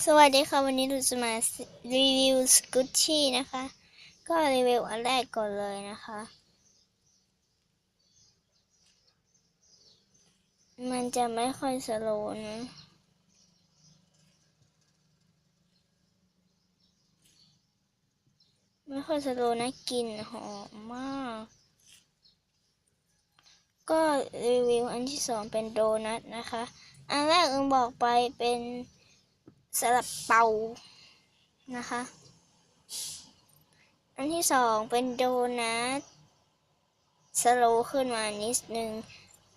สวัสดีค่ะ วันนี้เราจะมารีวิวสกูตชี่นะคะ ก็รีวิวอันแรกก่อนเลยนะคะ มันจะไม่ค่อยสโลว์นะไม่ค่อยสโลว์นะกลิ่นหอมมาก ก็รีวิวอันที่สองเป็นโดนัทนะคะ อันแรกอึงบอกไปเป็น สลับเปานะคะ อันที่สองเป็นโดนัทสโลขึ้นมานิดนึง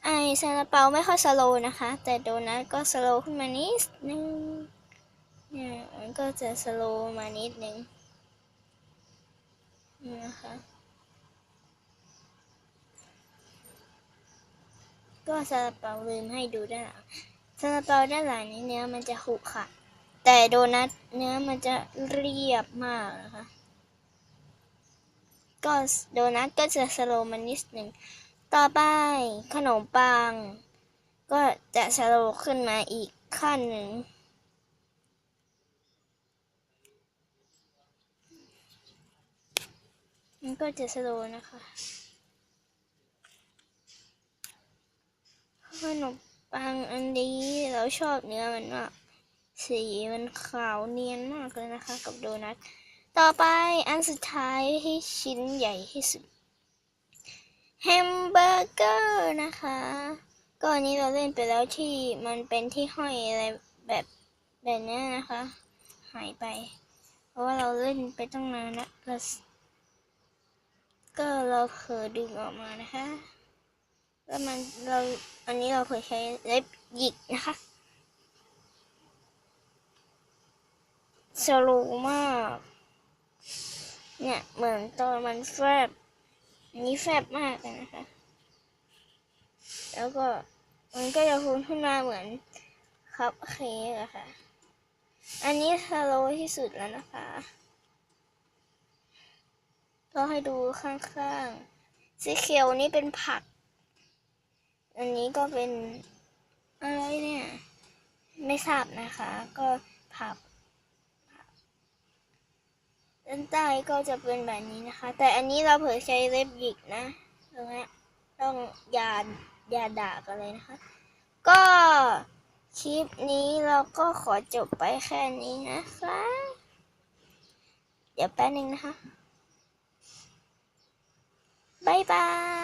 ไอซาลาเปาไม่ค่อยสโลนะคะ แต่โดนัทก็สโลขึ้นมานิดนึงเนี่ยมันก็จะสโลมานิดนึงนี่นะคะก็ซาลาเปาลืมให้ดูด้านหลังซาลาเปาด้านหลังนี้เนื้อมันจะขรุขระ แต่โดนัทเนื้อมันจะเรียบมากนะคะ ก็โดนัทก็จะสโลมันนิดหนึ่ง ต่อไปขนมปัง ก็จะสโลขึ้นมาอีกขั้นหนึ่งมันก็จะสโลนะคะขนมปังอันนี้เราชอบเนื้อมันมาก สีมันขาวเนียนมากเลยนะคะ กับโดนัท ต่อไปอันสุดท้ายที่ชิ้นใหญ่ที่สุดแฮมเบอร์เกอร์นะคะก็อันนี้เราเล่นไปแล้วที่มันเป็นที่ห้อยอะไรแบบแบบนี้นะคะ หายไป เพราะว่าเราเล่นไปตั้งนานแล้วก็เราเผลอดึงออกมานะคะ แล้วมันเราอันนี้เราเผยใช้เล็บหยิกนะคะ สโลมาก เนี่ย เหมือนตอนมันแฟบอันนี้แฟบมากเลยนะคะ แล้วก็มันก็จะพุ่งขึ้นมาเหมือนคัพเค้กอะค่ะ อันนี้สโลที่สุดแล้วนะคะเราให้ดูข้างๆ สีเขียวนี้เป็นผัก อันนี้ก็เป็นอะไรเนี่ย ไม่ทราบนะคะ ก็ด้านใต้ ก็จะเป็นแบบนี้นะคะ แต่อันนี้เราเผยใช้เล็บหยิกนะตรงนี้ต้องอยาอย่าด่ากันเลยนะคะ ก็คลิปนี้เราก็ขอจบไปแค่นี้นะคะ เดี๋ยวแป๊บนึงนะคะ บ๊ายบาย